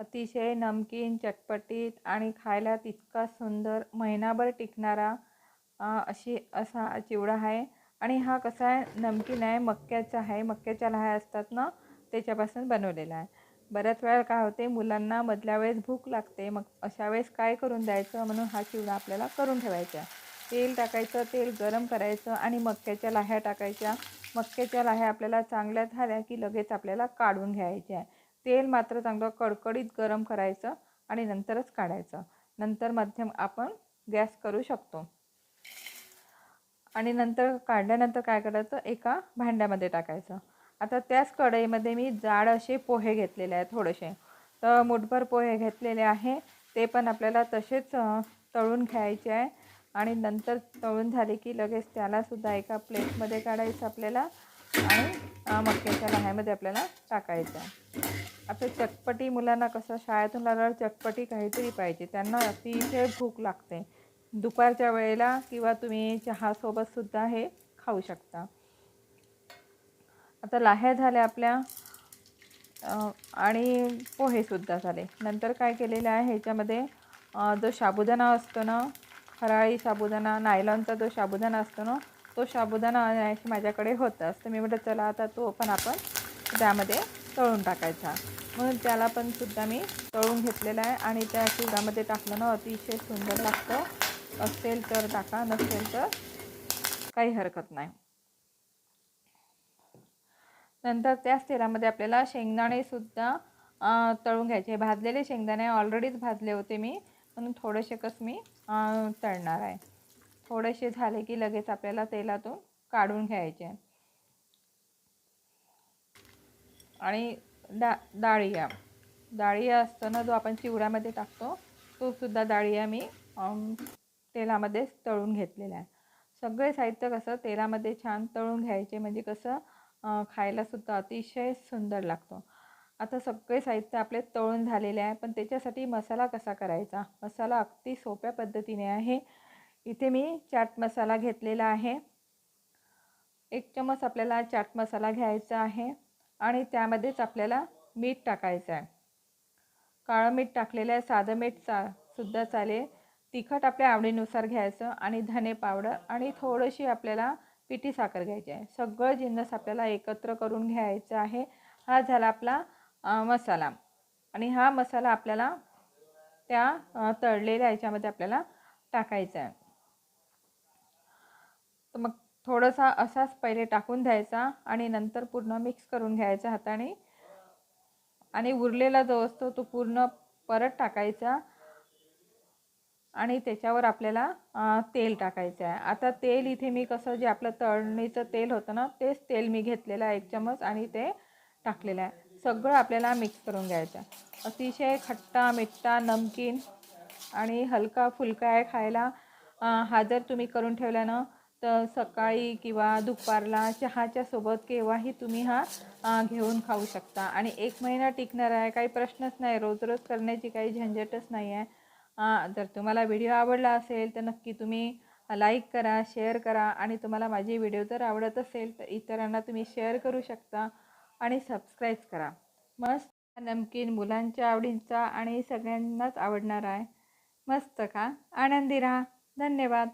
अतिशय नमकीन चटपटीत आणि खायला तितका सुंदर महिनाभर टिकणारा अशी असा चिवडा आहे. आणि हा कसा आहे नमकीन आहे मक्याचा आहे मक्याच्या लाह्या असतात ना त्याच्यापासून बनवलेला आहे. बऱ्याच वेळा काय होते मुलांना मधल्या वेळेस भूक लागते मग अशा वेळेस काय करून द्यायचं म्हणून हा चिवडा आपल्याला करून ठेवायचा तेल टाकायचं तेल गरम करायचं आणि मक्याच्या लाह्या टाकायच्या. मक्याच्या लाह्या आपल्याला चांगल्या झाल्या की लगेच आपल्याला काढून घ्यायच्या आहे. तेल मात्र चांगलं कडकडीत गरम करायचं आणि नंतरच काढायचं. नंतर मध्यम आपण गॅस करू शकतो. आणि नंतर काढल्यानंतर काय करायचं? एका भांड्यामध्ये टाकायचं. आता त्याच कढईमध्ये मी जाड असे पोहे घेतलेले आहे थोडेसे. तर मुठभर पोहे घेतलेले आहे. ते पण आपल्याला तसेच तळून घ्यायचे आहे. आणि नंतर तळून झाले की लगेच त्यालासुद्धा एका प्लेटमध्ये काढायचं आपल्याला आणि मक्याच्या लहायमध्ये आपल्याला टाकायचं आहे. आता चटपटी मुलांना कसं शाळेतून आल्यावर चटपटी काहीतरी पाहिजे. त्यांना अतिशय भूक लागते. दुपारच्या वेळेला किंवा तुम्ही चहासोबतसुद्धा हे खाऊ शकता. आता लाह्या झाल्या आपल्या आणि पोहेसुद्धा झाले. नंतर काय केलेलं आहे ह्याच्यामध्ये जो साबुदाणा असतो ना फराळी साबुदाणा नायलॉनचा जो साबुदाणा असतो ना तो साबुदाणा माझ्याकडे होताच. तर मी म्हटलं चला आता तो पण आपण त्यामध्ये तळून टाकायचा. म्हणून त्याला पण सुद्धा मी तळून घेतलेला आहे. आणि त्या चिवड्यामध्ये टाकलं ना अतिशय सुंदर लागतं. असेल तर टाका नसेल तर काही हरकत नाही. नंतर त्याच तेलामध्ये आपल्याला शेंगदाणेसुद्धा तळून घ्यायचे. भाजलेले शेंगदाणे ऑलरेडीच भाजले होते मी. म्हणून थोडेसे कस मी तळणार आहे. थोडेसे झाले की लगेच आपल्याला तेलातून काढून घ्यायचे. आणि डा डाळिया. डाळिया असताना जो आपण चिवड्यामध्ये टाकतो तो सुद्धा डाळिया मी तेलामध्ये तळून घेतलेला आहे. सगळे साहित्य कसं तेलामध्ये छान तळून घ्यायचे म्हणजे कसं खायलासुद्धा अतिशय सुंदर लागतो. आता सगळे साहित्य आपले तळून झालेले आहे पण त्याच्यासाठी मसाला कसा करायचा? मसाला अगदी सोप्या पद्धतीने आहे. इथे मी चाट मसाला घेतलेला आहे. एक चमच आपल्याला चाट मसाला घ्यायचा आहे. आणि त्यामध्येच आपल्याला मीठ टाकायचं आहे. काळं मीठ टाकलेलं आहे साधं मीठ चा सुद्धा चालेल. तिखट आपल्या आवडीनुसार घ्यायचं आणि धने पावडर आणि थोडीशी आपल्याला पिठी साखर घ्यायची आहे. सगळं जिन्नस आपल्याला एकत्र करून घ्यायचं आहे. हा झाला आपला मसाला. आणि हा मसाला आपल्याला त्या तळलेल्या ह्याच्यामध्ये आपल्याला टाकायचा आहे. तर मग थोडासा असाच पहिले टाकून द्यायचा आणि नंतर पूर्ण मिक्स करून घ्यायचा हाताने. आणि उरलेला जो असतो तो पूर्ण परत टाकायचा. आणि त्याच्यावर आपल्याला तेल टाकायचं आहे. आता तेल इथे मी कसं जे आपलं तळणीचं तेल होतं ना तेच तेल मी घेतलेलं आहे एक चमच आणि ते टाकलेलं आहे. सगळं आपल्याला मिक्स करून घ्यायचं आहे. अतिशय खट्टा मिठ्ठा नमकीन आणि हलका फुलका आहे खायला. हा जर तुम्ही करून ठेवला ना तर सकाळी किंवा दुपारला चहाच्या सोबत केव्हाही तुम्ही हा घेऊन खाऊ शकता. आणि एक महिना टिकणार आहे काही प्रश्नच नाही. रोज रोज करण्याची काही झंझटच नाही आहे. जर तुम्हाला व्हिडिओ आवडला असेल तर नक्की तुम्ही लाईक करा शेअर करा. आणि तुम्हाला माझे व्हिडिओ जर आवडत असेल तर इतरांना तुम्ही शेअर करू शकता आणि सबस्क्राईब करा. मस्त नमकीन मुलांच्या आवडींचा आणि सगळ्यांनाच आवडणार आहे. मस्त का? आनंदी राहा. धन्यवाद.